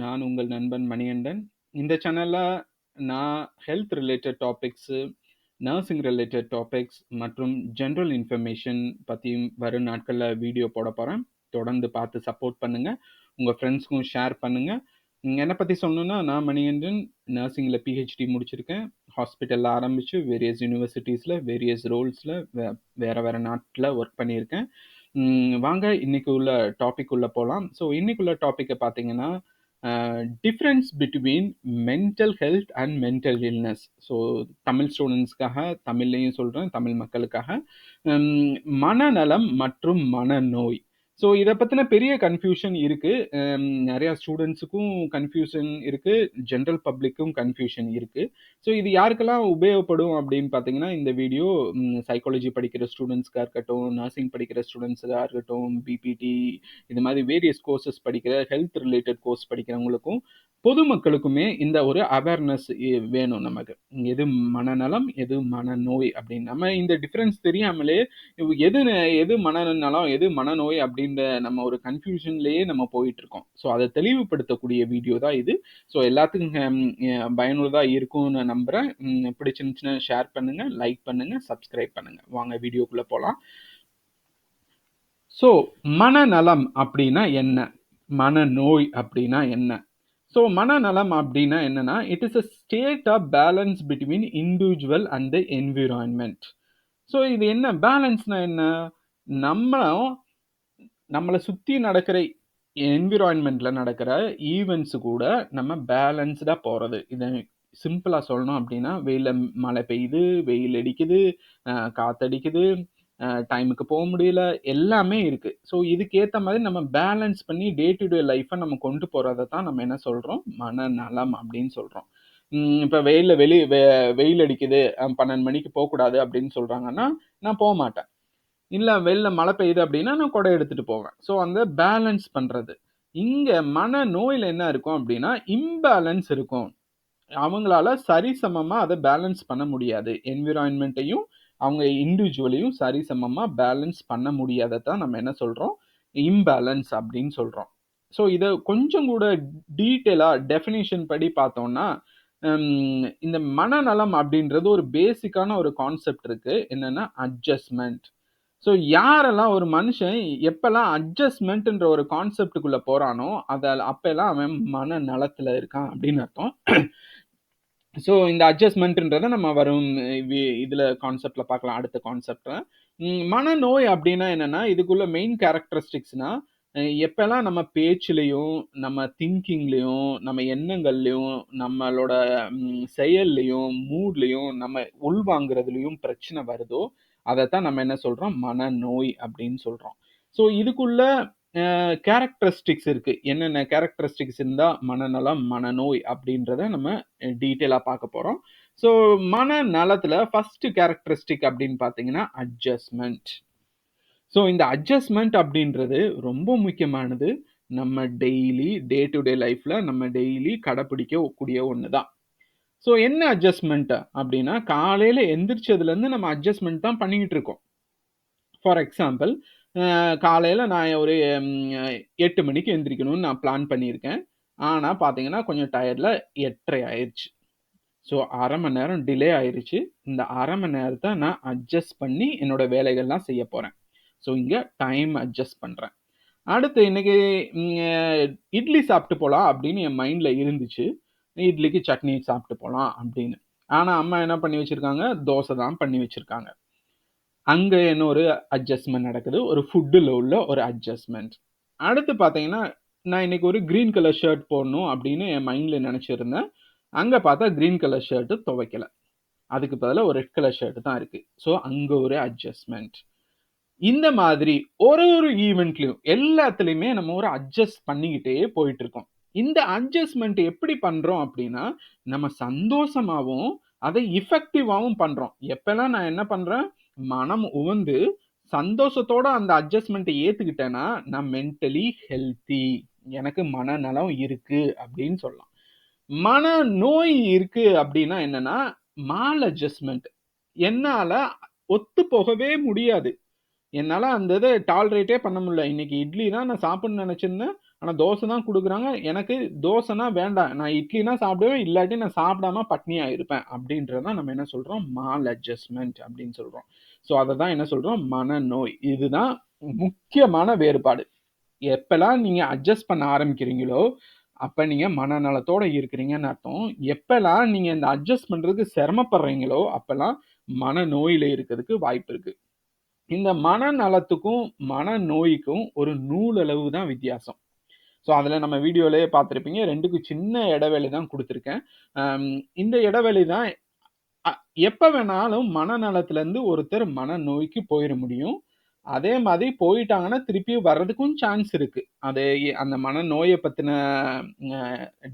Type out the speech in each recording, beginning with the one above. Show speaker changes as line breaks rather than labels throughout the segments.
நான் உங்கள் நண்பன் மணிகண்டன். இந்த சேனலில் நான் health related topics, nursing related topics மற்றும் ஜென்ரல் இன்ஃபர்மேஷன் பற்றியும் வரும் நாட்களில் வீடியோ போட போகிறேன் தொடர்ந்து பார்த்து சப்போர்ட் பண்ணுங்கள் உங்கள் ஃப்ரெண்ட்ஸ்க்கும் ஷேர் பண்ணுங்கள் என்னை பற்றி பத்தி நான் மணிகண்டன் நர்சிங்கில் பிஹெச்டி முடிச்சிருக்கேன். ஹாஸ்பிட்டலில் ஆரம்பித்து வேரியஸ் யூனிவர்சிட்டிஸில் வேரியஸ் ரோல்ஸில் வே வேறு வேறு நாட்டில் ஒர்க் பண்ணியிருக்கேன். வாங்க இன்னைக்கு உள்ள டாபிக் உள்ளே போகலாம் ஸோ இன்றைக்குள்ள டாப்பிக்கை பார்த்தீங்கன்னா, difference between mental health and mental illness. So Tamil ஸ்டூடெண்ட்ஸ்க்காக தமிழ்லையும் சொல்கிறேன் தமிழ் மக்களுக்காக. Um, மனநலம் மற்றும் மனநோய். ஸோ இதை பற்றின பெரிய கன்ஃப்யூஷன் இருக்குது நிறையா ஸ்டூடெண்ட்ஸுக்கும் கன்ஃபியூஷன் கன்ஃப்யூஷன் ஜென்ரல் பப்ளிக்கும் கன்ஃப்யூஷன் இருக்குது ஸோ இது யாருக்கெல்லாம் உபயோகப்படும் அப்படின்னு பார்த்தீங்கன்னா, இந்த வீடியோ சைக்காலஜி um, படிக்கிற ஸ்டூடெண்ட்ஸ்க்காக இருக்கட்டும், நர்சிங் படிக்கிற ஸ்டூடண்ட்ஸா இருக்கட்டும், பிபிடி இது மாதிரி வேரியஸ் கோர்சஸ் படிக்கிற ஹெல்த் ரிலேட்டட் கோர்ஸ் படிக்கிறவங்களுக்கும், பொதுமக்களுக்குமே இந்த ஒரு அவேர்னஸ் இ வேணும் நமக்கு. எது மனநலம், எது மனநோய் அப்படின்னு. நம்ம இந்த டிஃப்ரென்ஸ் தெரியாமலே எது எது மனநலம், எது மனநோய் அப்படின்னு அப்படின்ற நம்ம ஒரு கன்ஃப்யூஷன்லயே நம்ம போயிட்டு இருக்கோம் ஸோ அதை தெளிவுபடுத்தக்கூடிய வீடியோ தான் இது. ஸோ எல்லாத்துக்கும் பயனுள்ளதா இருக்கும்னு நம்புறேன். பிடிச்சிருந்துச்சுன்னா ஷேர் பண்ணுங்க, லைக் பண்ணுங்க, சப்ஸ்கிரைப் பண்ணுங்க. வாங்க வீடியோக்குள்ள போலாம். ஸோ மனநலம் அப்படின்னா என்ன? மனநோய் அப்படின்னா என்ன? ஸோ மனநலம் அப்படின்னா என்னன்னா, it is a state of balance between individual and the environment so இது என்ன பேலன்ஸ்னா என்ன? நம்மளும் நம்மள சுத்தி நடக்கிற என்விரான்மென்ட்ல நடக்கிற ஈவெண்ட்ஸு கூட நம்ம பேலன்ஸ்டா போறது. இதை சிம்பிளா சொல்லணும் அப்படின்னா, வெயில்ல மழை பெய்யுது, வெயில் அடிக்குது, காத்தடிக்குது, டைமுக்கு போக முடியல, எல்லாமே இருக்கு. ஸோ இதுக்கேற்ற மாதிரி நம்ம பேலன்ஸ் பண்ணி டே டு டே லைஃப்பை நம்ம கொண்டு போகிறத தான் நம்ம என்ன சொல்கிறோம் மனநலம் அப்படின்னு சொல்கிறோம் இப்போ வெயிலில் வெளி வெ வெயில் அடிக்குது, பன்னெண்டு மணிக்கு போகக்கூடாது அப்படின்னு சொல்கிறாங்கன்னா நான் போக மாட்டேன் இல்லை வெளில மழை பெய்யுது அப்படின்னா, நான் குடை எடுத்துட்டு போவேன். ஸோ அந்த பேலன்ஸ் பண்ணுறது இங்கே மன நோயில் என்ன இருக்கும் அப்படின்னா, இம்பேலன்ஸ் இருக்கும். அவங்களால சரிசமமாக அதை பேலன்ஸ் பண்ண முடியாது. என்விரான்மெண்ட்டையும் அவங்க இண்டிவிஜுவலையும் சரிசமமாக பேலன்ஸ் பண்ண முடியாதத தான் நம்ம என்ன சொல்கிறோம் இம்பேலன்ஸ் அப்படின்னு சொல்கிறோம் ஸோ இதை கொஞ்சம் கூட டீட்டெயிலாக டெஃபினிஷன் படி பார்த்தோம்னா, இந்த மனநலம் அப்படின்றது ஒரு பேசிக்கான ஒரு கான்செப்ட் இருக்குது என்னென்னா அட்ஜஸ்ட்மெண்ட் ஸோ யாரெல்லாம் ஒரு மனுஷன் எப்பெல்லாம் அட்ஜஸ்ட்மென்ட்ன்ற ஒரு கான்செப்டுக்குள்ளே போறானோ, அதை அப்போல்லாம் அவன் மன நலத்தில் இருக்கான் அப்படின்னு அர்த்தம். ஸோ இந்த அட்ஜஸ்ட்மென்ட்ன்றத நம்ம வரும் வி கான்செப்டில் பார்க்கலாம். அடுத்த கான்செப்டில் மனநோய் அப்படின்னா என்னென்னா இதுக்குள்ள மெயின் கேரக்டரிஸ்டிக்ஸ்னால் எப்பெல்லாம் நம்ம பேச்சுலேயும் நம்ம திங்கிங்லேயும் நம்ம எண்ணங்கள்லேயும் நம்மளோட செயல்லையும் மூட்லேயும் நம்ம உள்வாங்கிறதுலையும் பிரச்சனை வருதோ, அதைத்தான் நம்ம என்ன சொல்கிறோம் மனநோய் அப்படின்னு சொல்கிறோம் ஸோ இதுக்குள்ள கேரக்டரிஸ்டிக்ஸ் இருக்கு. என்னென்ன கேரக்டரிஸ்டிக்ஸ் இருந்தால் மனநலம், மனநோய் அப்படின்றத நம்ம டீட்டெயிலாக பார்க்க போகிறோம் ஸோ மனநலத்தில் ஃபஸ்ட்டு கேரக்டரிஸ்டிக் அப்படின்னு பார்த்தீங்கன்னா, அட்ஜஸ்ட்மெண்ட் ஸோ இந்த அட்ஜஸ்ட்மெண்ட் அப்படின்றது ரொம்ப முக்கியமானது. நம்ம டெய்லி டே டு டே லைஃப்பில் நம்ம டெய்லி கடைப்பிடிக்கக்கூடிய ஒன்று தான். ஸோ என்ன அட்ஜஸ்ட்மெண்ட்டு அப்படின்னா, காலையில் எந்திரிச்சதுலேருந்து நம்ம அட்ஜஸ்ட்மெண்ட் தான் பண்ணிக்கிட்டு இருக்கோம். ஃபார் எக்ஸாம்பிள் காலையில் நான் ஒரு எட்டு மணிக்கு எந்திரிக்கணும்னு நான் பிளான் பண்ணியிருக்கேன். ஆனால் பார்த்தீங்கன்னா, கொஞ்சம் டயர்டில் எட்டரை ஆயிடுச்சு ஸோ அரை மணி நேரம் டிலே ஆயிடுச்சு இந்த அரை மணி நேரத்தை நான் அட்ஜஸ்ட் பண்ணி என்னோட வேலைகள்லாம் செய்ய போகிறேன் ஸோ இங்கே டைம் அட்ஜஸ்ட் பண்ணுறேன் அடுத்து இன்றைக்கி இட்லி சாப்பிட்டு போகலாம் அப்படின்னு என் மைண்டில் இருந்துச்சு. இட்லிக்கு சட்னி சாப்பிட்டு போகலாம் அப்படின்னு. ஆனால் அம்மா என்ன பண்ணி வச்சிருக்காங்க? தோசை தான் பண்ணி வச்சுருக்காங்க அங்கே என்ன ஒரு அட்ஜஸ்ட்மெண்ட் நடக்குது. ஒரு ஃபுட்டில் உள்ள ஒரு அட்ஜஸ்ட்மெண்ட் அடுத்து பார்த்தீங்கன்னா, நான் இன்னைக்கு ஒரு க்ரீன் கலர் ஷர்ட் போடணும் அப்படின்னு என் மைண்டில் நினச்சிருந்தேன் அங்கே பார்த்தா க்ரீன் கலர் ஷர்ட்டு துவைக்கல. அதுக்கு பதிலாக ஒரு ரெட் கலர் ஷர்ட் தான் இருக்குது ஸோ அங்கே ஒரு அட்ஜஸ்ட்மெண்ட் இந்த மாதிரி ஒரு ஒரு ஈவெண்ட்லையும் எல்லாத்துலேயுமே நம்ம ஒரு அட்ஜஸ்ட் பண்ணிக்கிட்டே போயிட்டு இருக்கோம். இந்த அட்ஜஸ்ட்மெண்ட் எப்படி பண்றோம் அப்படின்னா, நம்ம சந்தோஷமாவும், அதை இஃபெக்டிவாகவும் பண்றோம். எப்பெல்லாம் நான் என்ன பண்றேன்? மனம் உவந்து சந்தோஷத்தோட அந்த அட்ஜஸ்ட்மெண்ட்டை ஏத்துக்கிட்டேன்னா, நான் மென்டலி ஹெல்த்தி. எனக்கு மனநலம் இருக்கு அப்படின்னு சொல்லலாம். மன நோய் இருக்கு அப்படின்னா என்னன்னா, மால் அட்ஜஸ்ட்மெண்ட் என்னால ஒத்து போகவே முடியாது. என்னால் அந்த இதை டாலரேட்டே பண்ண முடியல. இன்னைக்கு இட்லி தான் நான் சாப்பிட்ணும்னு நினச்சிருந்தேன் ஆனால் தோசை தான் கொடுக்குறாங்க. எனக்கு தோசைனா வேண்டாம். நான் இட்லினா சாப்பிடுவேன் இல்லாட்டி நான் சாப்பிடாம பட்னியாக இருப்பேன். அப்படின்றதான் நம்ம என்ன சொல்கிறோம் மால் அட்ஜஸ்ட்மெண்ட் அப்படின்னு சொல்கிறோம் ஸோ அதை தான் என்ன சொல்கிறோம் மனநோய். இதுதான் முக்கியமான வேறுபாடு. எப்பெல்லாம் நீங்கள் அட்ஜஸ்ட் பண்ண ஆரம்பிக்கிறீங்களோ அப்போ நீங்கள் மனநலத்தோடு இருக்கிறீங்கன்னு அர்த்தம். எப்பெல்லாம் நீங்கள் இந்த அட்ஜஸ்ட் பண்ணுறதுக்கு சிரமப்படுறீங்களோ அப்போல்லாம் மனநோயில் இருக்கிறதுக்கு வாய்ப்பு இருக்குது இந்த மனநலத்துக்கும் மனநோய்க்கும் ஒரு நூலளவு தான் வித்தியாசம். ஸோ அதில் நம்ம வீடியோலேயே பார்த்துருப்பீங்க. ரெண்டுக்கும் சின்ன இடைவெளி தான் கொடுத்துருக்கேன். இந்த இடைவெளி தான் எப்போ வேணாலும் மனநலத்துலேருந்து ஒருத்தர் மனநோய்க்கு போயிட முடியும். அதே மாதிரி போயிட்டாங்கன்னா திருப்பி வர்றதுக்கும் சான்ஸ் இருக்கு. அது அந்த மனநோயை பற்றின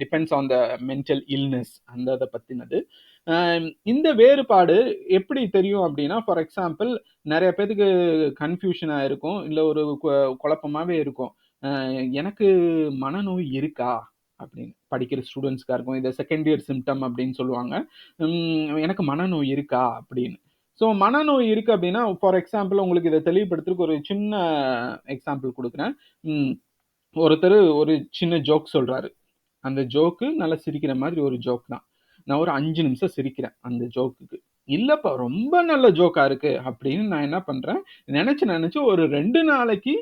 depends on the mental illness அந்த இதை பற்றினது இந்த வேறுபாடு எப்படி தெரியும் அப்படின்னா ஃபார் எக்ஸாம்பிள் நிறைய பேத்துக்கு கன்ஃபியூஷனாக இருக்கும். இல்லை ஒரு குழப்பமாகவே இருக்கும். எனக்கு மனநோய் இருக்கா? அப்படின்னு. படிக்கிற ஸ்டூடெண்ட்ஸ்க்காக இருக்கும் இதை செகண்ட் இயர் சிம்டம் அப்படின்னு சொல்லுவாங்க. எனக்கு மனநோய் இருக்கா? அப்படின்னு. ஸோ மனநோய் இருக்குது அப்படின்னா ஃபார் எக்ஸாம்பிள் உங்களுக்கு இதை தெளிவுபடுத்துறதுக்கு ஒரு சின்ன எக்ஸாம்பிள் கொடுக்குறேன். ஒருத்தர் ஒரு சின்ன ஜோக் சொல்கிறாரு அந்த ஜோக்கு நல்லா சிரிக்கிற மாதிரி ஒரு ஜோக் தான். நான் ஒரு அஞ்சு நிமிஷம் சிரிக்கிறேன் அந்த ஜோக்குக்கு இல்லைப்பா ரொம்ப நல்ல ஜோக்கா இருக்கு அப்படின்னு நான் என்ன பண்றேன்? நினச்சி நினச்சி ஒரு ரெண்டு நாளைக்கு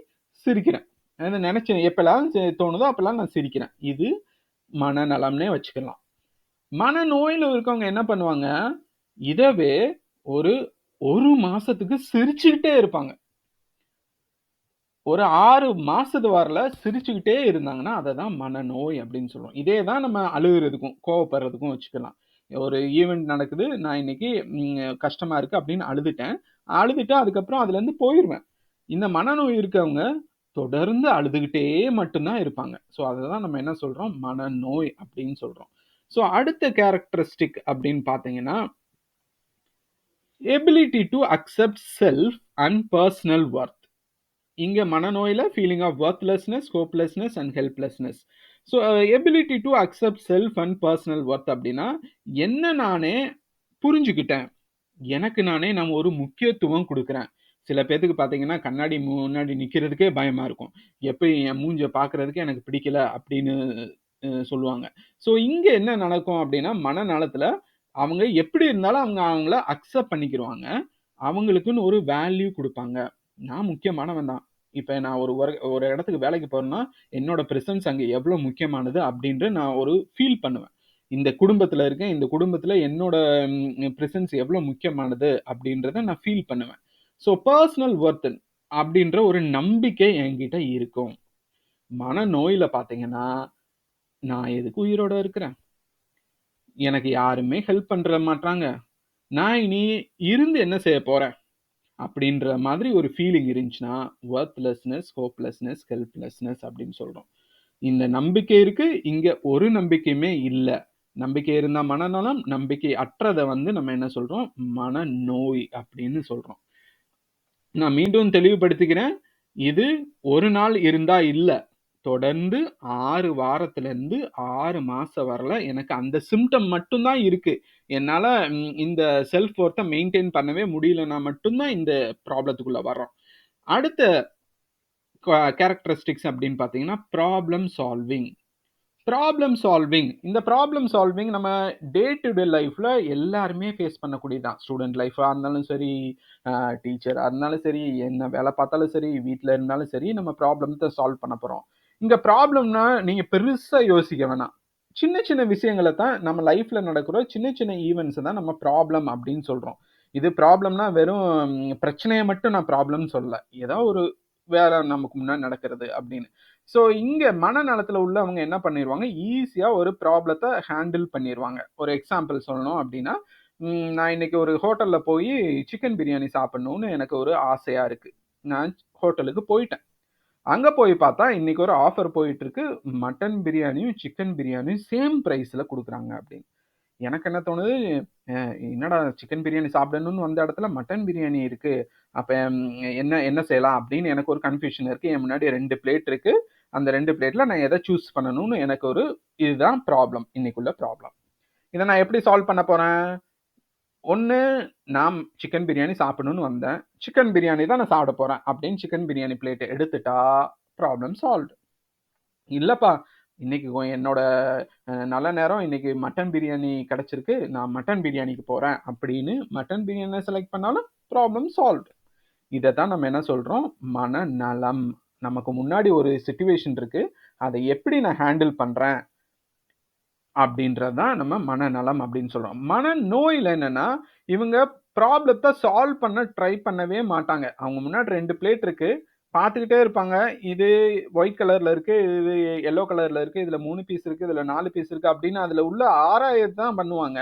சிரிக்கிறேன். நினைச்சேன். எப்பெல்லாம் தோணுதோ அப்பெல்லாம் நான் சிரிக்கிறேன். இது மனநலம்னே வச்சுக்கலாம். மனநோயில் இருக்கவங்க என்ன பண்ணுவாங்க? இதவே ஒரு ஒரு மாசத்துக்கு சிரிச்சுக்கிட்டே இருப்பாங்க. ஒரு ஆறு மாசத்து வரல சிரிச்சுக்கிட்டே இருந்தாங்கன்னா அதை தான் மனநோய் அப்படின்னு சொல்லுவோம். இதே தான் நம்ம அழுகுறதுக்கும் கோவப்படுறதுக்கும் வச்சுக்கலாம். ஒரு ஈவெண்ட் நடக்குது நான் இன்னைக்கு கஷ்டமா இருக்கு அப்படின்னு அழுதுட்டேன். அழுதுட்டு அதுக்கப்புறம் அதுலேருந்து போயிடுவேன் இந்த மனநோய் இருக்கவங்க தொடர்ந்து அழுதுகிட்டே மட்டும்தான் இருப்பாங்க. ஸோ அதை தான் நம்ம என்ன சொல்கிறோம் மனநோய் அப்படின்னு சொல்கிறோம் ஸோ அடுத்த கேரக்டரிஸ்டிக் அப்படின்னு பார்த்தீங்கன்னா ability to accept self and personal worth இங்கே மனநோயில் feeling of worthlessness hopelessness and helplessness so ability to accept self and personal worth அப்படின்னா என்ன நானே புரிஞ்சுக்கிட்டேன். எனக்கு நானே நம்ம ஒரு முக்கியத்துவம் கொடுக்குறேன். சில பேர்த்துக்கு பார்த்தீங்கன்னா கண்ணாடி முன்னாடி நிற்கிறதுக்கே பயமாக இருக்கும். எப்படி என் மூஞ்சை பார்க்குறதுக்கு எனக்கு பிடிக்கல? அப்படின்னு சொல்லுவாங்க. ஸோ இங்கே என்ன நடக்கும் அப்படின்னா மனநலத்தில் அவங்க எப்படி இருந்தாலும் அவங்க அவங்கள அக்செப்ட் பண்ணிக்கிடுவாங்க அவங்களுக்குன்னு ஒரு வேல்யூ கொடுப்பாங்க. நான் முக்கியமானவன் தான். இப்போ நான் ஒரு ஒரு இடத்துக்கு வேலைக்கு போகிறேன்னா என்னோட ப்ரெசன்ஸ் அங்கே எவ்வளோ முக்கியமானது அப்படின்ற நான் ஒரு ஃபீல் பண்ணுவேன். இந்த குடும்பத்தில் இருக்கேன். இந்த குடும்பத்தில் என்னோட ப்ரெசன்ஸ் எவ்வளோ முக்கியமானது அப்படின்றத நான் ஃபீல் பண்ணுவேன். ஸோ பர்சனல் ஒர்த்து அப்படின்ற ஒரு நம்பிக்கை என்கிட்ட இருக்கும். மனநோயில் பார்த்தீங்கன்னா நான் எதுக்கு உயிரோட இருக்கிறேன்? எனக்கு யாருமே ஹெல்ப் பண்ணுற மாட்டாங்க நான் இனி இருந்து என்ன செய்ய போகிறேன் அப்படின்ற மாதிரி ஒரு ஃபீலிங் இருந்துச்சுன்னா ஒர்த்லெஸ்னஸ் ஹோப்லெஸ்னஸ் ஹெல்ப்லெஸ்னஸ் அப்படின்னு சொல்கிறோம் இந்த நம்பிக்கை இருக்கு. இங்கே ஒரு நம்பிக்கையுமே இல்லை. நம்பிக்கை இருந்தால் மனநலம் நம்பிக்கை அற்றதை வந்து நம்ம என்ன சொல்கிறோம் மனநோய் அப்படின்னு சொல்கிறோம் நான் மீண்டும் தெளிவுபடுத்துகிறேன். இது ஒரு நாள் இருந்தா இல்லை. தொடர்ந்து ஆறு வாரத்துலேருந்து ஆறு மாதம் வரல. எனக்கு அந்த சிம்டம் மட்டும்தான் இருக்குது என்னால் இந்த செல்ஃப் ஒர்த்தை மெயின்டைன் பண்ணவே முடியலன்னா மட்டும்தான் இந்த ப்ராப்ளத்துக்குள்ளே வர்றோம். அடுத்த கேரக்டரிஸ்டிக்ஸ் அப்படின்னு பார்த்தீங்கன்னா ப்ராப்ளம் சால்விங் ப்ராப்ளம் சால்விங் இந்த ப்ராப்ளம் சால்விங் நம்ம டே டு டே லைஃப்பில் எல்லாருமே ஃபேஸ் பண்ணக்கூடியதான் ஸ்டூடெண்ட் லைஃபாக இருந்தாலும் சரி டீச்சராக இருந்தாலும் சரி என்ன வேலை பார்த்தாலும் சரி வீட்டில் இருந்தாலும் சரி நம்ம ப்ராப்ளத்தை சால்வ் பண்ண போகிறோம் இந்த ப்ராப்ளம்னா நீங்கள் பெருசாக யோசிக்க வேணாம். சின்ன சின்ன விஷயங்களை தான் நம்ம லைஃப்பில் நடக்கிற சின்ன சின்ன ஈவெண்ட்ஸ் தான் நம்ம ப்ராப்ளம் அப்படின்னு சொல்கிறோம் இது ப்ராப்ளம்னா வெறும் பிரச்சனையை மட்டும் நான் ப்ராப்ளம்னு சொல்லலை. ஏதோ ஒரு வேலை நமக்கு முன்னாடி நடக்கிறது அப்படின்னு. ஸோ இங்கே மனநலத்தில் உள்ளவங்க என்ன பண்ணிடுவாங்க ஈஸியாக ஒரு ப்ராப்ளத்தை ஹேண்டில் பண்ணிடுவாங்க ஒரு எக்ஸாம்பிள் சொல்லணும் அப்படின்னா நான் இன்னைக்கு ஒரு ஹோட்டலில் போய் சிக்கன் பிரியாணி சாப்பிட்ணுன்னு எனக்கு ஒரு ஆசையாக இருக்குது நான் ஹோட்டலுக்கு போயிட்டேன். அங்கே போய் பார்த்தா இன்னைக்கு ஒரு ஆஃபர் போயிட்டு இருக்கு மட்டன் பிரியாணியும் சிக்கன் பிரியாணியும் சேம் ப்ரைஸில் கொடுக்குறாங்க அப்படின்னு. எனக்கு என்ன தோணுது? என்னடா சிக்கன் பிரியாணி சாப்பிடணும்னு வந்த இடத்துல மட்டன் பிரியாணி இருக்குது அப்போ என்ன என்ன செய்யலாம் அப்படின்னு எனக்கு ஒரு கன்ஃபியூஷன் இருக்குது என் முன்னாடி ரெண்டு பிளேட் இருக்குது அந்த ரெண்டு பிளேட்ல நான் எதை சூஸ் பண்ணணும்னு எனக்கு ஒரு இதுதான் ப்ராப்ளம் இன்னைக்குள்ள ப்ராப்ளம் இதை நான் எப்படி சால்வ் பண்ண போறேன்? ஒன்று நான் சிக்கன் பிரியாணி சாப்பிடணும்னு வந்தேன். சிக்கன் பிரியாணி தான் நான் சாப்பிட போகிறேன் அப்படின்னு சிக்கன் பிரியாணி பிளேட்டை எடுத்துட்டா ப்ராப்ளம் சால்வ் இல்லைப்பா இன்னைக்கு என்னோட நல்ல நேரம். இன்னைக்கு மட்டன் பிரியாணி கிடைச்சிருக்கு. நான் மட்டன் பிரியாணிக்கு போறேன் அப்படின்னு மட்டன் பிரியாணியை செலக்ட் பண்ணாலும் ப்ராப்ளம் சால்வ் இதை தான் நம்ம என்ன சொல்றோம்? மனநலம். நமக்கு முன்னாடி ஒரு சுச்சுவேஷன் இருக்குது அதை எப்படி நான் ஹேண்டில் பண்ணுறேன் அப்படின்றது தான் நம்ம மனநலம் அப்படின்னு சொல்கிறோம் மனநோயில் என்னென்னா இவங்க ப்ராப்ளத்தை சால்வ் பண்ண ட்ரை பண்ணவே மாட்டாங்க. அவங்க முன்னாடி ரெண்டு பிளேட் இருக்குது பார்த்துக்கிட்டே இருப்பாங்க. இது ஒயிட் கலரில் இருக்குது இது எல்லோ கலரில் இருக்குது இதில் மூணு பீஸ் இருக்குது இதில் நாலு பீஸ் இருக்குது அப்படின்னு அதில் உள்ள ஆராயத்தை தான் பண்ணுவாங்க.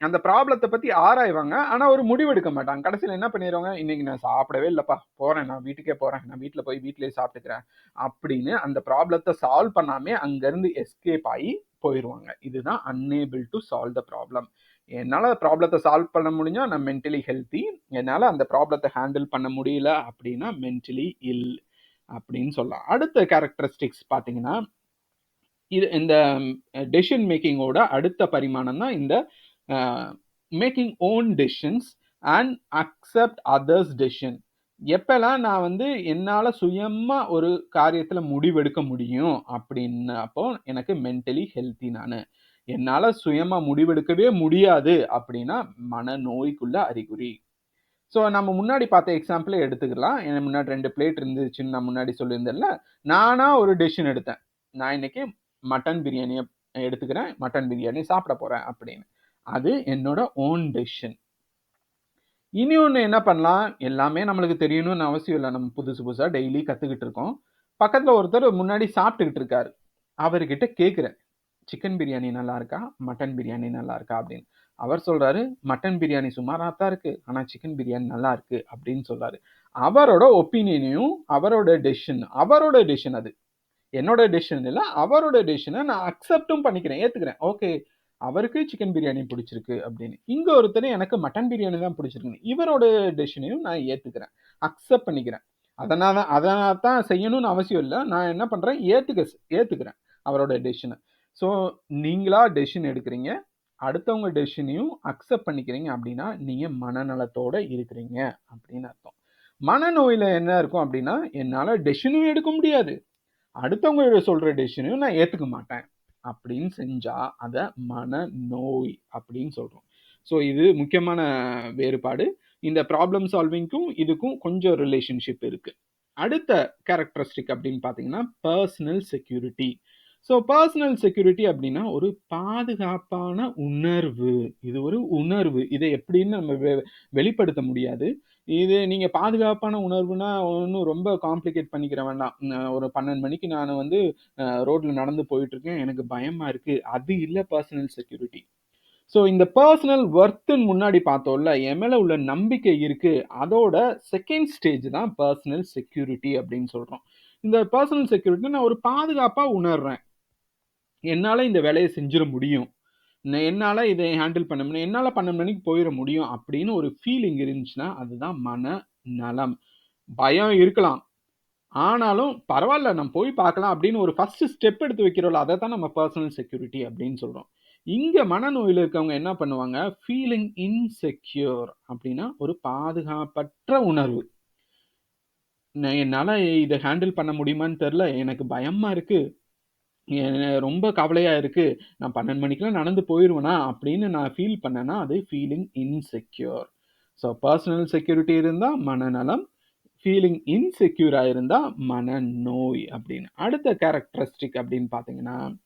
அந்த ப்ராப்ளத்தை பத்தி ஆராய்வாங்க. ஆனா ஒரு முடிவு எடுக்க மாட்டாங்க. கடைசியில் என்ன பண்ணிடுவாங்க இன்னைக்கு நான் சாப்பிடவே இல்லப்பா. போறேன். நான் வீட்டுக்கே போறேன். நான் வீட்டுல போய் வீட்டிலேயே சாப்பிட்டுக்கிறேன். அப்படின்னு அந்த ப்ராப்ளத்தை சால்வ் பண்ணாமே அங்கிருந்து எஸ்கேப் ஆகி போயிடுவாங்க இதுதான் unable to solve the problem என்னால் ப்ராப்ளத்தை சால்வ் பண்ண முடிஞ்சா நான் மென்டலி ஹெல்த்தி என்னால் அந்த ப்ராப்ளத்தை ஹேண்டில் பண்ண முடியல அப்படின்னா மென்டலி இல் அப்படின்னு சொல்லலாம். அடுத்த கேரக்டரிஸ்டிக்ஸ் பார்த்தீங்கன்னா இது இந்த டெசிஷன் மேக்கிங்கோட அடுத்த பரிமாணம் தான் இந்த making own decisions and accept others decision எப்பெல்லாம் நான் வந்து என்னால் சுயமாக ஒரு காரியத்தில் முடிவெடுக்க முடியும் அப்படின்னப்போ எனக்கு மென்டலி ஹெல்த்தி நான். என்னால் சுயமாக முடிவெடுக்கவே முடியாது அப்படின்னா மனநோய்க்குள்ள அறிகுறி. ஸோ நம்ம முன்னாடி பார்த்த எக்ஸாம்பிளே எடுத்துக்கலாம். எனக்கு முன்னாடி ரெண்டு பிளேட் இருந்துச்சுன்னு நான் முன்னாடி சொல்லியிருந்தேன்ல. நானாக ஒரு டெசிஷன் எடுத்தேன். நான் இன்னைக்கு மட்டன் பிரியாணியை எடுத்துக்கிறேன். மட்டன் பிரியாணி சாப்பிட போகிறேன் அப்படின்னு. அது என்னோட ஓன் டெசிஷன் இனி ஒன்று என்ன பண்ணலாம்? எல்லாமே நம்மளுக்கு தெரியணும்னு அவசியம் இல்லை. நம்ம புதுசு புதுசாக டெய்லி கற்றுக்கிட்டு இருக்கோம். பக்கத்தில் ஒருத்தர் முன்னாடி சாப்பிட்டுக்கிட்டு இருக்காரு. அவர்கிட்ட கேட்குறேன் சிக்கன் பிரியாணி நல்லா இருக்கா? மட்டன் பிரியாணி நல்லா இருக்கா? அப்படின்னு. அவர் சொல்கிறாரு மட்டன் பிரியாணி சுமாராக தான் இருக்குது ஆனால் சிக்கன் பிரியாணி நல்லா இருக்குது அப்படின்னு சொல்கிறாரு அவரோட ஒப்பீனியனையும் அவரோட டெசிஷன் அவரோட டெசிஷன் அது. என்னோட டெசிஷன் இல்லை அவரோட டெசிஷனை நான் அக்செப்டும் பண்ணிக்கிறேன். ஏற்றுக்கிறேன் ஓகே அவருக்கு சிக்கன் பிரியாணி பிடிச்சிருக்கு அப்படின்னு. இங்கே ஒருத்தர் எனக்கு மட்டன் பிரியாணி தான் பிடிச்சிருக்கு இவரோட டெசிஷனையும் நான் ஏற்றுக்கிறேன் அக்செப்ட் பண்ணிக்கிறேன். அதனால அதனால தான் செய்யணும்னு அவசியம் இல்லை. நான் என்ன பண்ணுறேன் ஏற்றுக்க ஏற்றுக்கிறேன் அவரோட டெசிஷனை ஸோ நீங்களா டெசிஷன் எடுக்கிறீங்க. அடுத்தவங்க டெசிஷனையும் அக்செப்ட் பண்ணிக்கிறீங்க அப்படின்னா நீங்கள் மனநலத்தோட இருக்கிறீங்க அப்படின்னு அர்த்தம். மனநோயில் என்ன இருக்கும் அப்படின்னா என்னால் டெசிஷனும் எடுக்க முடியாது. அடுத்தவங்க சொல்கிற டெசிஷனையும் நான் ஏற்றுக்க மாட்டேன். அப்படின்னு செஞ்சால் அதை மனநோய் அப்படின்னு சொல்கிறோம் ஸோ இது முக்கியமான வேறுபாடு. இந்த ப்ராப்ளம் சால்விங்க்கும் இதுக்கும் கொஞ்சம் ரிலேஷன்ஷிப் இருக்குது அடுத்த கேரக்டரிஸ்டிக் அப்படின்னு பார்த்தீங்கன்னா personal security so personal security அப்படின்னா ஒரு பாதுகாப்பான உணர்வு. இது ஒரு உணர்வு. இதை எப்படின்னு நம்ம வெ- வெளிப்படுத்த முடியாது. இது நீங்கள் பாதுகாப்பான உணர்வுனா ஒன்றும் ரொம்ப காம்ப்ளிகேட் பண்ணிக்கிற வேண்டாம். நான் ஒரு பன்னெண்டு மணிக்கு நான் வந்து ரோட்டில் நடந்து போயிட்டுருக்கேன். எனக்கு பயமாக இருக்குது அது இல்லை பர்சனல் செக்யூரிட்டி ஸோ இந்த பர்சனல் ஒர்த்துன்னு முன்னாடி பார்த்தோம்ல என் மேலே உள்ள நம்பிக்கை இருக்குது அதோட செகண்ட் ஸ்டேஜ் தான் பர்சனல் செக்யூரிட்டி அப்படின்னு சொல்கிறோம் இந்த பர்சனல் செக்யூரிட்டி நான் ஒரு பாதுகாப்பாக உணர்றேன். என்னால் இந்த வேலையை செஞ்சிட முடியும். நான் என்னால் இதை ஹேண்டில் பண்ண முடியும். என்னால் பண்ண மணிக்கு போயிட முடியும் அப்படின்னு ஒரு ஃபீலிங் இருந்துச்சுன்னா அதுதான் மன நலம். பயம் இருக்கலாம். ஆனாலும் பரவாயில்ல நம்ம போய் பார்க்கலாம் அப்படின்னு ஒரு ஃபஸ்ட்டு ஸ்டெப் எடுத்து வைக்கிறோம்ல அதை தான் நம்ம பர்சனல் செக்யூரிட்டி அப்படின்னு சொல்கிறோம் இங்கே மனநோயில் இருக்கவங்க என்ன பண்ணுவாங்க? ஃபீலிங் இன்செக்யூர் அப்படின்னா ஒரு பாதுகாப்பற்ற உணர்வு. நான் என்னால் இதை ஹேண்டில் பண்ண முடியுமான்னு தெரில எனக்கு பயமாக இருக்குது ரொம்ப கவலையாக இருக்குது நான் பன்னெண்டு மணிக்கெலாம் நடந்து போயிடுவேனா அப்படின்னு நான் ஃபீல் பண்ணேன்னா அது feeling insecure so personal security இருந்தால் மனநலம் ஃபீலிங் இன்செக்யூராக இருந்தால் மனநோய் அப்படின்னு. அடுத்த கேரக்டரிஸ்டிக் அப்படின்னு பார்த்தீங்கன்னா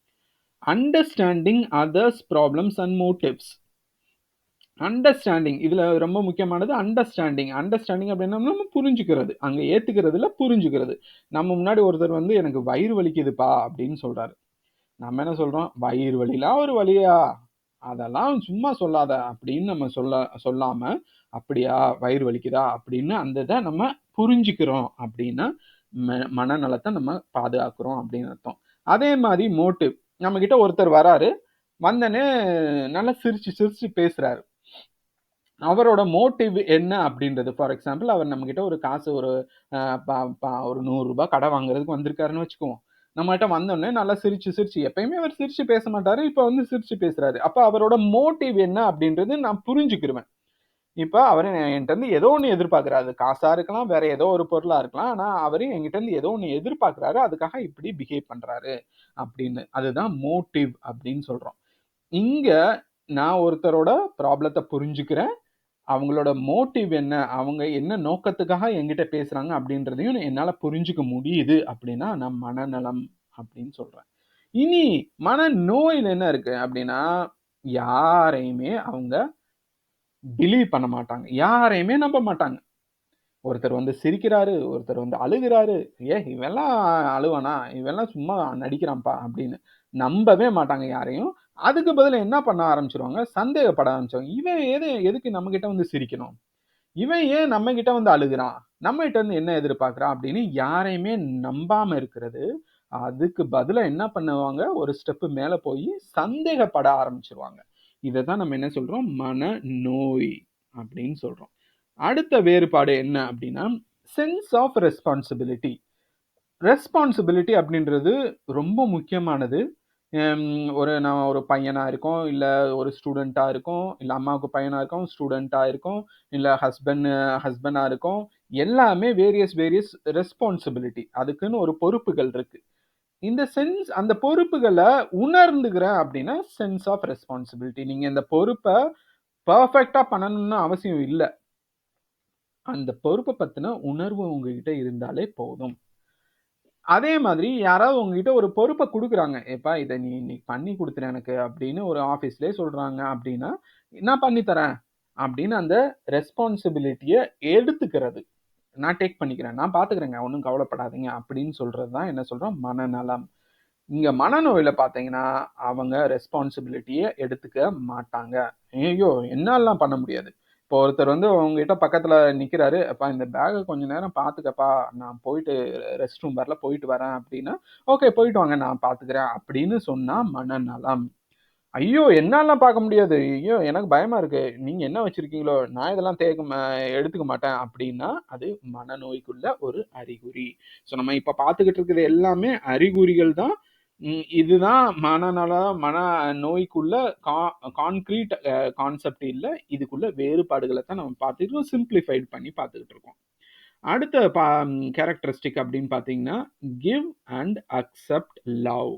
understanding others problems and motives understanding இதில் ரொம்ப முக்கியமானது அண்டர்ஸ்டாண்டிங் அண்டர்ஸ்டாண்டிங் அப்படின்னா நம்ம புரிஞ்சுக்கிறது. அங்கே ஏற்றுக்கிறதுல புரிஞ்சுக்கிறது. நம்ம முன்னாடி ஒருத்தர் வந்து எனக்கு வயிறு வலிக்குதுப்பா அப்படின்னு சொல்கிறாரு நம்ம என்ன சொல்கிறோம் வயிறு வலிலாம் ஒரு வழியா அதெல்லாம் சும்மா சொல்லாத அப்படின்னு நம்ம சொல்ல சொல்லாமல் அப்படியா? வயிறு வலிக்குதா? அப்படின்னு அந்த இதை நம்ம புரிஞ்சுக்கிறோம் அப்படின்னா ம மனநலத்தை நம்ம பாதுகாக்கிறோம் அப்படின்னு அர்த்தம். அதே மாதிரி மோட்டிவ் நம்மக்கிட்ட ஒருத்தர் வராரு. வந்தனே நல்லா சிரிச்சு சிரிச்சு பேசுகிறாரு அவரோட மோட்டிவ் என்ன அப்படின்றது? ஃபார் எக்ஸாம்பிள் அவர் நம்மக்கிட்ட ஒரு காசு ஒரு ப- ஒரு நூறுரூபா கடை வாங்குறதுக்கு வந்திருக்காருன்னு வச்சுக்குவோம். நம்மகிட்ட வந்தோடனே நல்லா சிரிச்சு சிரிச்சு எப்பயுமே அவர் சிரிச்சு பேச மாட்டாரு இப்போ வந்து சிரிச்சு பேசுறாரு. அப்போ அவரோட மோட்டிவ் என்ன அப்படின்றது நான் புரிஞ்சுக்கிருவேன். இப்போ அவர் என்கிட்ட இருந்து ஏதோ ஒன்று எதிர்பார்க்குறாரு. காசாக இருக்கலாம் வேற ஏதோ ஒரு பொருளாக இருக்கலாம். ஆனால் அவர் என்கிட்ட இருந்து ஏதோ ஒன்று எதிர்பார்க்குறாரு அதுக்காக இப்படி பிஹேவ் பண்ணுறாரு அப்படின்னு. அதுதான் மோட்டிவ் அப்படின்னு சொல்கிறோம் இங்கே நான் ஒருத்தரோட ப்ராப்ளத்தை புரிஞ்சுக்கிறேன். அவங்களோட மோட்டிவ் என்ன? அவங்க என்ன நோக்கத்துக்காக என்கிட்ட பேசுறாங்க அப்படின்றதையும் என்னால் புரிஞ்சுக்க முடியுது அப்படின்னா நான் மனநலம் அப்படின்னு சொல்றேன். இனி மனநோயில் என்ன இருக்கு அப்படின்னா யாரையுமே அவங்க பிலீவ் பண்ண மாட்டாங்க. யாரையுமே நம்ப மாட்டாங்க. ஒருத்தர் வந்து சிரிக்கிறாரு ஒருத்தர் வந்து அழுகிறாரு. ஏ இவெல்லாம் அழுவானா? இவெல்லாம் சும்மா நடிக்கிறான்ப்பா அப்படின்னு நம்பவே மாட்டாங்க யாரையும். அதுக்கு பதில் என்ன பண்ண ஆரம்பிச்சிருவாங்க? சந்தேகப்பட ஆரம்பிச்சிருவாங்க. இவன் எது எதுக்கு நம்ம கிட்ட வந்து சிரிக்கணும்? இவன் ஏன் நம்ம கிட்ட வந்து அழுகிறான்? நம்ம கிட்ட இருந்து என்ன எதிர்பார்க்குறான் அப்படின்னு யாரையுமே நம்பாம இருக்கிறது. அதுக்கு பதிலாக என்ன பண்ணுவாங்க? ஒரு ஸ்டெப்பு மேலே போய் சந்தேகப்பட ஆரம்பிச்சிருவாங்க. இதை தான் நம்ம என்ன சொல்றோம்? மன நோய் அப்படின்னு சொல்றோம். அடுத்த வேறுபாடு என்ன அப்படின்னா சென்ஸ் ஆஃப் ரெஸ்பான்சிபிலிட்டி ரெஸ்பான்சிபிலிட்டி அப்படின்றது ரொம்ப முக்கியமானது. ஒரு நான் ஒரு பையனா இருக்கோம் இல்ல ஒரு ஸ்டூடெண்ட்டாக இருக்கோம் இல்ல அம்மாவுக்கு பையனா இருக்கோம் ஸ்டூடெண்ட்டாக இருக்கோம் இல்ல ஹஸ்பண்ட் ஹஸ்பண்டா இருக்கோம். எல்லாமே வேரியஸ் வேரியஸ் ரெஸ்பான்சிபிலிட்டி அதுக்குன்னு ஒரு பொறுப்புகள் இருக்கு. இந்த சென்ஸ் அந்த பொறுப்புகளை உணர்ந்துக்கிறேன் அப்படின்னா சென்ஸ் ஆஃப் ரெஸ்பான்சிபிலிட்டி நீங்க இந்த பொறுப்பை பர்ஃபெக்டா பண்ணணும்னு அவசியம் இல்லை. அந்த பொறுப்பை பத்தின உணர்வு உங்ககிட்ட இருந்தாலே போதும். அதே மாதிரி யாராவது உங்ககிட்ட ஒரு பொறுப்பை கொடுக்குறாங்க. ஏப்பா இதை நீ இன்னைக்கு பண்ணி கொடுத்துரு எனக்கு அப்படின்னு ஒரு ஆஃபீஸ்லேயே சொல்றாங்க அப்படின்னா நான் பண்ணி தரேன் அப்படின்னு அந்த ரெஸ்பான்சிபிலிட்டியை எடுத்துக்கிறது. நான் டேக் பண்ணிக்கிறேன் நான் பார்த்துக்கிறேங்க ஒன்றும் கவலைப்படாதீங்க அப்படின்னு சொல்றது தான் என்ன சொல்றோம் மனநலம். இங்க மனநோயில பார்த்தீங்கன்னா அவங்க ரெஸ்பான்சிபிலிட்டியை எடுத்துக்க மாட்டாங்க. ஐயோ என்னால்லாம் பண்ண முடியாது. இப்போ ஒருத்தர் வந்து உங்ககிட்ட பக்கத்துல நிக்கிறாரு. அப்பா இந்த பேக்கை கொஞ்ச நேரம் பார்த்துக்கப்பா நான் போயிட்டு ரெஸ்ட் ரூம் வரல போயிட்டு வரேன் அப்படின்னா ஓகே போயிட்டு வாங்க நான் பார்த்துக்கிறேன் அப்படின்னு சொன்னா மனநலம். ஐயோ என்னாலாம் பார்க்க முடியாது. ஐயோ எனக்கு பயமா இருக்கு. நீங்க என்ன வச்சிருக்கீங்களோ நான் இதெல்லாம் தேக்க எடுத்துக்க மாட்டேன் அப்படின்னா அது மனநோய்க்குள்ள ஒரு அறிகுறி. ஸோ நம்ம இப்ப பார்த்துக்கிட்டு இருக்கிறது எல்லாமே அறிகுறிகள் தான். இதுதான் மனநல மன நோய்க்குள்ள கான்கிரீட் கான்செப்ட் இல்லை. இதுக்குள்ள வேறுபாடுகளை தான் நம்ம பார்த்துட்டு சிம்பிளிஃபைட் பண்ணி பார்த்துக்கிட்டு இருக்கோம். அடுத்த பா கேரக்டரிஸ்டிக் அப்படின்னு பார்த்தீங்கன்னா கிவ் அண்ட் அக்செப்ட் லவ்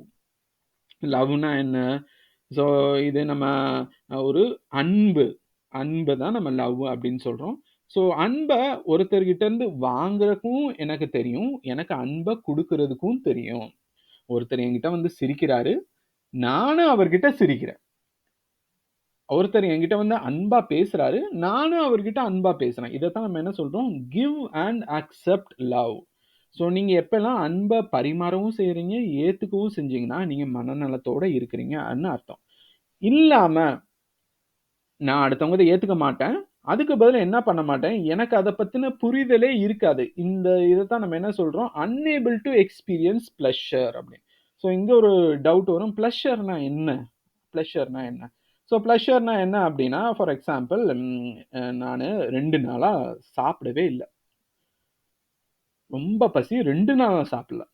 லவ்னா என்ன? ஸோ இது நம்ம ஒரு அன்பு. அன்பை தான் நம்ம லவ் அப்படின்னு சொல்கிறோம் ஸோ அன்பை ஒருத்தர்கிட்டேருந்து வாங்குறதுக்கும் எனக்கு தெரியும். எனக்கு அன்பை கொடுக்கறதுக்கும் தெரியும். ஒருத்தர் என்கிட்ட வந்து சிரிக்கிறாரு. நானும் அவர்கிட்ட சிரிக்கிறேன். ஒருத்தர் என்கிட்ட வந்து அன்பா பேசுறாரு. நானும் அவர்கிட்ட அன்பா பேசுறேன். இதைத்தான் நம்ம என்ன சொல்றோம்? Give and accept love so நீங்க எப்பெல்லாம் அன்பை பரிமாறவும் செய்கிறீங்க ஏத்துக்கவும் செஞ்சீங்கன்னா நீங்க மனநலத்தோட இருக்கிறீங்கன்னு அர்த்தம். இல்லாம நான் அடுத்தவங்க ஏத்துக்க மாட்டேன். அதுக்கு பதில் என்ன பண்ண மாட்டேன்? எனக்கு அதை பற்றின புரிதலே இருக்காது. இந்த இதைத்தான் நம்ம என்ன சொல்கிறோம் அன்னேபிள் டு எக்ஸ்பீரியன்ஸ் ப்ளஷர் அப்படின்னு. ஸோ இங்கே ஒரு டவுட் வரும். ப்ளஷர்னா என்ன? ப்ளஷர்னா என்ன? ஸோ ப்ளஷர்னா என்ன அப்படின்னா ஃபார் எக்ஸாம்பிள் நான் ரெண்டு நாளாக சாப்பிடவே இல்லை. ரொம்ப பசி ரெண்டு நாளாக சாப்பிடல.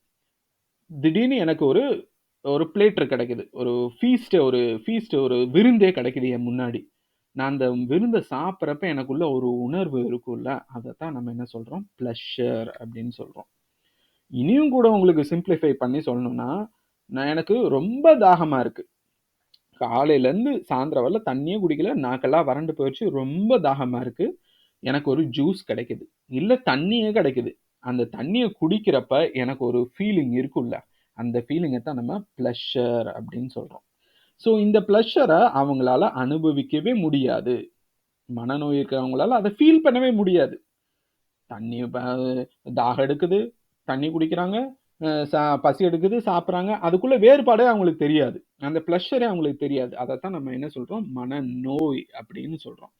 திடீர்னு எனக்கு ஒரு ஒரு பிளேட்டர் கிடைக்குது. ஒரு ஃபீஸ்ட்டு ஒரு ஃபீஸ்ட்டு ஒரு விருந்தே கிடைக்குது என் முன்னாடி. நான் அந்த விருந்தை சாப்பிட்றப்ப எனக்குள்ள ஒரு உணர்வு இருக்கும்ல அதை தான் நம்ம என்ன சொல்கிறோம் ப்ளஷர் அப்படின்னு சொல்கிறோம் இனியும் கூட உங்களுக்கு சிம்பிளிஃபை பண்ணி சொல்லணும்னா நான் எனக்கு ரொம்ப தாகமாக இருக்குது காலையிலேருந்து சாயந்தரம் வரல தண்ணியே குடிக்கல நாக்கெல்லாம் வறண்டு போயிடுச்சு ரொம்ப தாகமாக இருக்குது எனக்கு ஒரு ஜூஸ் கிடைக்குது. இல்லை தண்ணியே கிடைக்குது. அந்த தண்ணியை குடிக்கிறப்ப எனக்கு ஒரு ஃபீலிங் இருக்குல்ல அந்த ஃபீலிங்கை தான் நம்ம ப்ளஷர் அப்படின்னு சொல்கிறோம் ஸோ இந்த ப்ளஷரை அவங்களால அனுபவிக்கவே முடியாது. மனநோய் இருக்கிறவங்களால அதை ஃபீல் பண்ணவே முடியாது. தண்ணி தாகம் எடுக்குது தண்ணி குடிக்கிறாங்க சா- பசி எடுக்குது சாப்பிட்றாங்க அதுக்குள்ள வேறுபாடே அவங்களுக்கு தெரியாது. அந்த ப்ளஷரே அவங்களுக்கு தெரியாது. அதைத்தான் நம்ம என்ன சொல்கிறோம் மனநோய் அப்படின்னு சொல்கிறோம்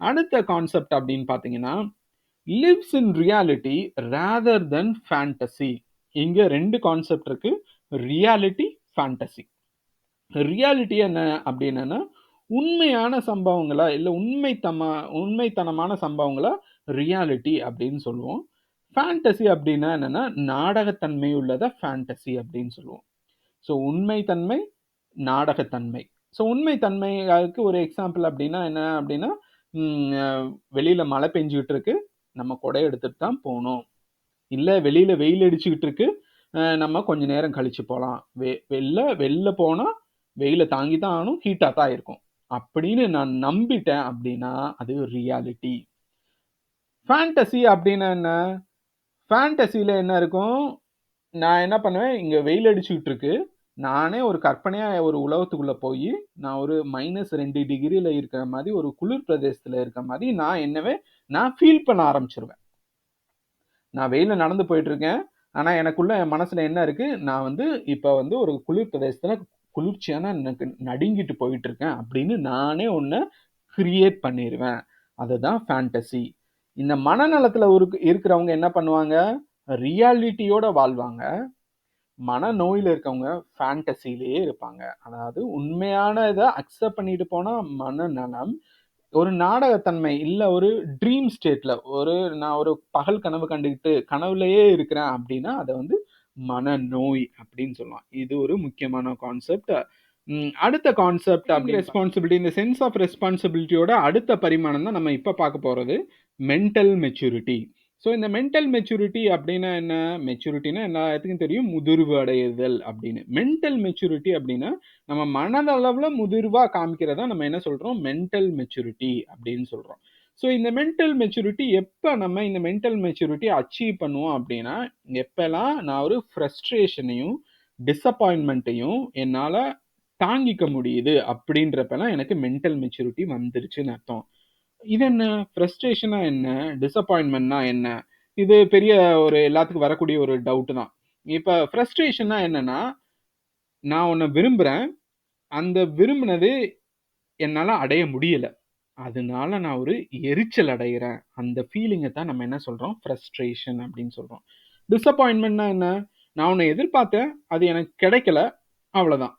அடுத்த கான்செப்ட் அப்படின்னு பார்த்தீங்கன்னா lives in reality rather then fantasy இங்கே ரெண்டு கான்செப்ட் இருக்கு. ரியாலிட்டி ஃபேண்டசி ரியாலிட்டி என்ன அப்படின்னா உண்மையான சம்பவங்களா இல்லை உண்மைத்தமா உண்மைத்தனமான சம்பவங்களா ரியாலிட்டி அப்படின்னு சொல்லுவோம். ஃபேண்டசி அப்படின்னா என்னென்னா நாடகத்தன்மை உள்ளதை ஃபேண்டசி அப்படின்னு சொல்லுவோம். ஸோ உண்மைத்தன்மை நாடகத்தன்மை. ஸோ உண்மைத்தன்மைக்கு ஒரு எக்ஸாம்பிள் அப்படின்னா என்ன அப்படின்னா வெளியில் மழை பெஞ்சிக்கிட்டு இருக்கு. நம்ம கொடை எடுத்துகிட்டு தான் போகணும். இல்லை வெளியில் வெயில் அடிச்சுக்கிட்டு இருக்கு. நம்ம கொஞ்ச நேரம் கழித்து போகலாம். வெ வெளில வெளில போனால் வெயிலை தாங்கி தான் ஆகணும் ஹீட்டாக தான் இருக்கும். அப்படின்னு நான் நம்பிட்டேன் அப்படின்னா அது ரியாலிட்டி ஃபேண்டசி அப்படின்னா என்ன? ஃபேண்டசியில் என்ன இருக்கும்? நான் என்ன பண்ணுவேன்? இங்கே வெயில் அடிச்சுக்கிட்டு இருக்கு. நானே ஒரு கற்பனையாக ஒரு உலகத்துக்குள்ளே போய் நான் ஒரு மைனஸ் ரெண்டு டிகிரியில் இருக்கிற மாதிரி ஒரு குளிர் பிரதேசத்தில் இருக்கிற மாதிரி நான் என்னவே நான் ஃபீல் பண்ண ஆரம்பிச்சிருவேன். நான் வெயிலில் நடந்து போயிட்டுருக்கேன் ஆனால் எனக்குள்ள என் மனசில் என்ன இருக்குது நான் வந்து இப்போ வந்து ஒரு குளிர் பிரதேசத்தில் குளிர்ச்சியான நடுங்கிட்டு போயிட்டு இருக்கேன் அப்படின்னு நானே ஒன்று கிரியேட் பண்ணிடுவேன் அதுதான் ஃபேண்டசி இந்த மனநலத்தில் ஒரு இருக்கிறவங்க என்ன பண்ணுவாங்க? ரியாலிட்டியோட வாழ்வாங்க. மனநோயில் இருக்கவங்க ஃபேண்டசிலேயே இருப்பாங்க. அதாவது உண்மையான இதை அக்செப்ட் பண்ணிட்டு போனால் மனநலம். ஒரு நாடகத்தன்மை இல்லை ஒரு ட்ரீம் ஸ்டேட்டில் ஒரு நான் ஒரு பகல் கனவு கண்டுக்கிட்டு கனவுலையே இருக்கிறேன் அப்படின்னா அதை வந்து மனநோய் அப்படின்னு சொல்லலாம். இது ஒரு முக்கியமான கான்செப்ட் அடுத்த கான்செப்ட் அப்படி ரெஸ்பான்சிபிலிட்டி இந்த சென்ஸ் ஆஃப் ரெஸ்பான்சிபிலிட்டியோட அடுத்த பரிமாணம் தான் நம்ம இப்போ பார்க்க போகிறது மென்டல் மெச்சூரிட்டி ஸோ இந்த மென்டல் மெச்சூரிட்டி அப்படின்னா என்ன? மெச்சூரிட்டினா எல்லாத்துக்கும் தெரியும் முதிர்வு அடையுதல் அப்படின்னு. மென்டல் மெச்சூரிட்டி அப்படின்னா நம்ம மனதளவில் முதிர்வாக காமிக்கிறதா நம்ம என்ன சொல்கிறோம் மென்டல் மெச்சூரிட்டி அப்படின்னு சொல்கிறோம் ஸோ இந்த மென்டல் மெச்சூரிட்டி எப்போ நம்ம இந்த மென்டல் மெச்சூரிட்டி அச்சீவ் பண்ணுவோம் அப்படின்னா எப்போல்லாம் நான் ஒரு ஃப்ரஸ்ட்ரேஷனையும் டிஸப்பாயின்மெண்ட்டையும் என்னால் தாங்கிக்க முடியுது அப்படின்றப்பெல்லாம் எனக்கு மென்டல் மெச்சூரிட்டி வந்துருச்சுன்னு அர்த்தம். இது என்ன? ஃப்ரஸ்ட்ரேஷனா என்ன? டிஸப்பாயின்மெண்ட்னா என்ன? இது பெரிய ஒரு எல்லாத்துக்கும் வரக்கூடிய ஒரு டவுட்டு தான். இப்போ ஃப்ரஸ்ட்ரேஷன்னா என்னென்னா நான் உன்னை விரும்புகிறேன் அந்த விரும்பினது என்னால் அடைய முடியலை. அதனால நான் ஒரு எரிச்சல் அடைகிறேன் அந்த ஃபீலிங்கை தான் நம்ம என்ன சொல்கிறோம் ஃப்ரஸ்ட்ரேஷன் அப்படின்னு சொல்கிறோம் டிசப்பாயின்மெண்ட்னா என்ன? நான் உன்னை எதிர்பார்த்தேன். அது எனக்கு கிடைக்கல. அவ்வளோதான்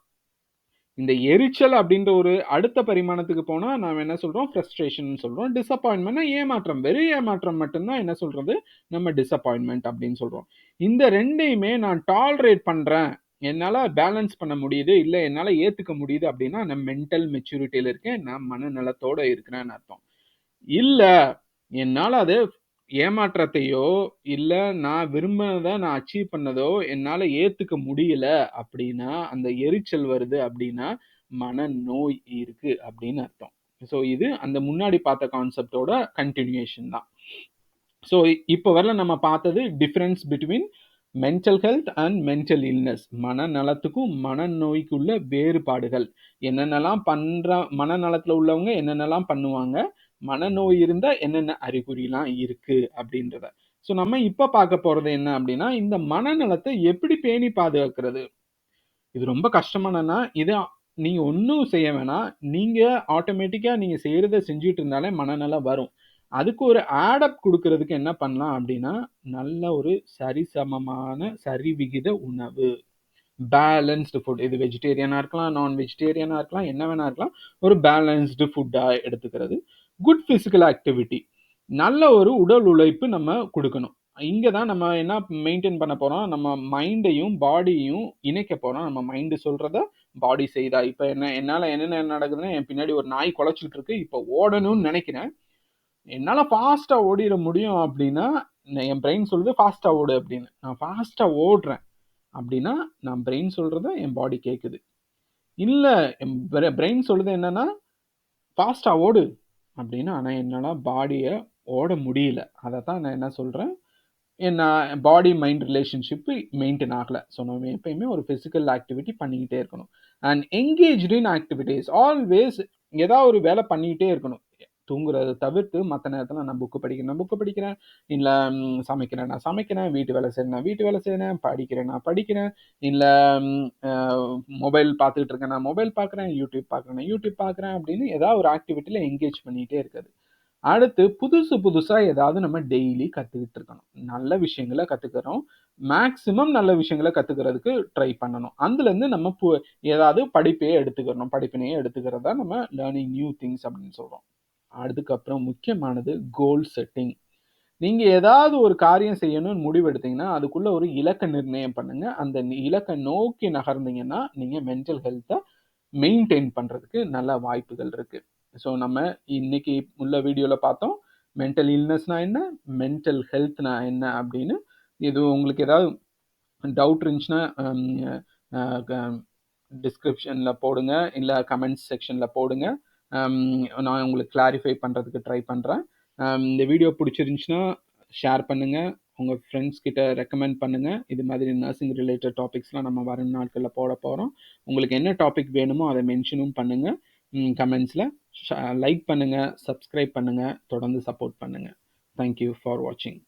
இந்த எரிச்சல் அப்படின்ற ஒரு அடுத்த பரிமாணத்துக்கு போனால் நாம் என்ன சொல்கிறோம் ஃப்ரஸ்ட்ரேஷன் சொல்கிறோம் டிசப்பாயின்மெண்ட்னா ஏமாற்றம். வெறும் ஏமாற்றம் மட்டும்தான் என்ன சொல்கிறது நம்ம டிசப்பாயின்மெண்ட் அப்படின்னு சொல்கிறோம் இந்த ரெண்டையுமே நான் டாலரேட் பண்ணுறேன் என்னால் பேலன்ஸ் பண்ண முடியுது இல்லை என்னால் ஏற்றுக்க முடியுது அப்படின்னா நான் மென்டல் மெச்சூரிட்டியில் இருக்கேன் நான் மனநலத்தோடு இருக்கிறேன்னு அர்த்தம். இல்லை என்னால் அது ஏமாற்றத்தையோ இல்லை நான் விரும்பினதை நான் அச்சீவ் பண்ணதோ என்னால் ஏற்றுக்க முடியல அப்படின்னா அந்த எரிச்சல் வருது அப்படின்னா மனநோய் இருக்கு அப்படின்னு அர்த்தம். ஸோ இது அந்த முன்னாடி பார்த்த கான்செப்டோட கண்டினியூஷன் தான். ஸோ இப்போ வரல நம்ம பார்த்தது difference between mental health and mental illness மனநலத்துக்கும் மனநோய்க்குள்ள வேறுபாடுகள். என்னென்னலாம் பண்ணுற மனநலத்தில் உள்ளவங்க என்னென்னலாம் பண்ணுவாங்க? மனநோய் இருந்தால் என்னென்ன அறிகுறிலாம் இருக்குது அப்படின்றத. ஸோ நம்ம இப்போ பார்க்க போகிறது என்ன அப்படின்னா இந்த மனநலத்தை எப்படி பேணி பாதுகாக்கிறது? இது ரொம்ப கஷ்டமானன்னா இது நீங்கள் ஒன்றும் செய்ய வேணாம். நீங்கள் ஆட்டோமேட்டிக்காக நீங்கள் செய்கிறத செஞ்சுட்டு இருந்தாலே மனநலம் வரும். அதுக்கு ஒரு ஆடப் கொடுக்கறதுக்கு என்ன பண்ணலாம் அப்படின்னா நல்ல ஒரு சரிசமமான சரிவிகித உணவு. பேலன்ஸ்டு ஃபுட் இது வெஜிடேரியனாக இருக்கலாம் நான் வெஜிடேரியனாக இருக்கலாம் என்ன வேணா இருக்கலாம். ஒரு பேலன்ஸ்டு ஃபுட்டாக எடுத்துக்கிறது. குட் ஃபிசிக்கல் ஆக்டிவிட்டி நல்ல ஒரு உடல் உழைப்பு நம்ம கொடுக்கணும். இங்கே தான் நம்ம என்ன மெயின்டைன் பண்ண போகிறோம் நம்ம மைண்டையும் பாடியையும் இணைக்க போகிறோம் நம்ம மைண்டு சொல்கிறத பாடி செய்தா. இப்போ என்ன என்னால் என்னென்ன நடக்குதுன்னு என் பின்னாடி ஒரு நாய் குலைச்சிட்டு இருக்கு. இப்போ ஓடணும்னு நினைக்கிறேன். என்னால் ஃபாஸ்ட்டாக ஓடிட முடியும் அப்படின்னா என் பிரெயின் சொல்லுது ஃபாஸ்ட்டாக ஓடு அப்படின்னு. நான் ஃபாஸ்ட்டாக ஓடுறேன் அப்படின்னா நான் பிரெயின் சொல்கிறத என் பாடி கேட்குது இல்லை என் பிரெயின் சொல்லுது என்னென்னா ஃபாஸ்ட்டாக ஓடு அப்படின்னு. ஆனால் என்னால் பாடியை ஓட முடியல. அதை தான் நான் என்ன சொல்கிறேன் என்ன பாடி மைண்ட் ரிலேஷன்ஷிப்பு மெயின்டைன் ஆகலை. ஸோ நம்ம எப்பயுமே ஒரு ஃபிசிக்கல் ஆக்டிவிட்டி பண்ணிக்கிட்டே இருக்கணும். And engaged in activities always ஏதாவது ஒரு வேலை பண்ணிக்கிட்டே இருக்கணும். தூங்குறத தவிர்த்து மற்ற நேரத்தில் நான் புக்கு படிக்கிறேன். நான் புக்கு படிக்கிறேன் இல்லை சமைக்கிறேன். நான் சமைக்கிறேன் வீட்டு வேலை செய்கிறேன் நான் வீட்டு வேலை செய்கிறேன் படிக்கிறேன். நான் படிக்கிறேன் இல்லை மொபைல் பார்த்துக்கிட்டு இருக்கேன். நான் மொபைல் பார்க்குறேன் யூடியூப் பார்க்குறேன். நான் யூடியூப் பார்க்குறேன் அப்படின்னு ஏதாவது ஒரு ஆக்டிவிட்டியில் என்கேஜ் பண்ணிகிட்டே இருக்குது. அடுத்து புதுசு புதுசாக ஏதாவது நம்ம டெய்லி கற்றுக்கிட்டு இருக்கணும். நல்ல விஷயங்களை கற்றுக்கிறோம் மேக்ஸிமம் நல்ல விஷயங்களை கற்றுக்கிறதுக்கு ட்ரை பண்ணணும். அதுலேருந்து நம்ம பு ஏதாவது படிப்பையே எடுத்துக்கிறணும். படிப்பினையே எடுத்துக்கிறதா நம்ம லேர்னிங் நியூ திங்ஸ் அப்படின்னு சொல்கிறோம் அதுக்கப்புறம் முக்கியமானது கோல் செட்டிங் நீங்கள் ஏதாவது ஒரு காரியம் செய்யணும்னு முடிவெடுத்தீங்கன்னா அதுக்குள்ளே ஒரு இலக்க நிர்ணயம் பண்ணுங்கள் அந்த இலக்கை நோக்கி நகர்ந்தீங்கன்னா நீங்கள் மென்டல் ஹெல்த்தை மெயின்டைன் பண்ணுறதுக்கு நல்ல வாய்ப்புகள் இருக்குது ஸோ நம்ம இன்னைக்கு உள்ள வீடியோவில் பார்த்தோம் மென்டல் இல்னஸ்னா என்ன மென்டல் ஹெல்த்னா என்ன அப்படின்னு. இது உங்களுக்கு ஏதாவது டவுட் இருந்துச்சுன்னா டிஸ்கிரிப்ஷனில் போடுங்க இல்லை கமெண்ட்ஸ் செக்ஷனில் போடுங்க. Um, நான் உங்களுக்கு கிளாரிஃபை பண்ணுறதுக்கு ட்ரை பண்ணுறேன் um, இந்த வீடியோ பிடிச்சிருந்துச்சுன்னா ஷேர் பண்ணுங்கள் உங்கள் ஃப்ரெண்ட்ஸ் கிட்ட ரெக்கமெண்ட் பண்ணுங்கள் இது மாதிரி நர்சிங் ரிலேட்டட் டாபிக்ஸ்லாம் நம்ம வரும் நாட்களில் போட போகிறோம் உங்களுக்கு என்ன டாபிக் வேணுமோ அதை மென்ஷனும் பண்ணுங்கள் கமெண்ட்ஸில் லைக் பண்ணுங்கள் சப்ஸ்கிரைப் பண்ணுங்கள் தொடர்ந்து சப்போர்ட் பண்ணுங்கள் தேங்க்யூ ஃபார் வாட்சிங்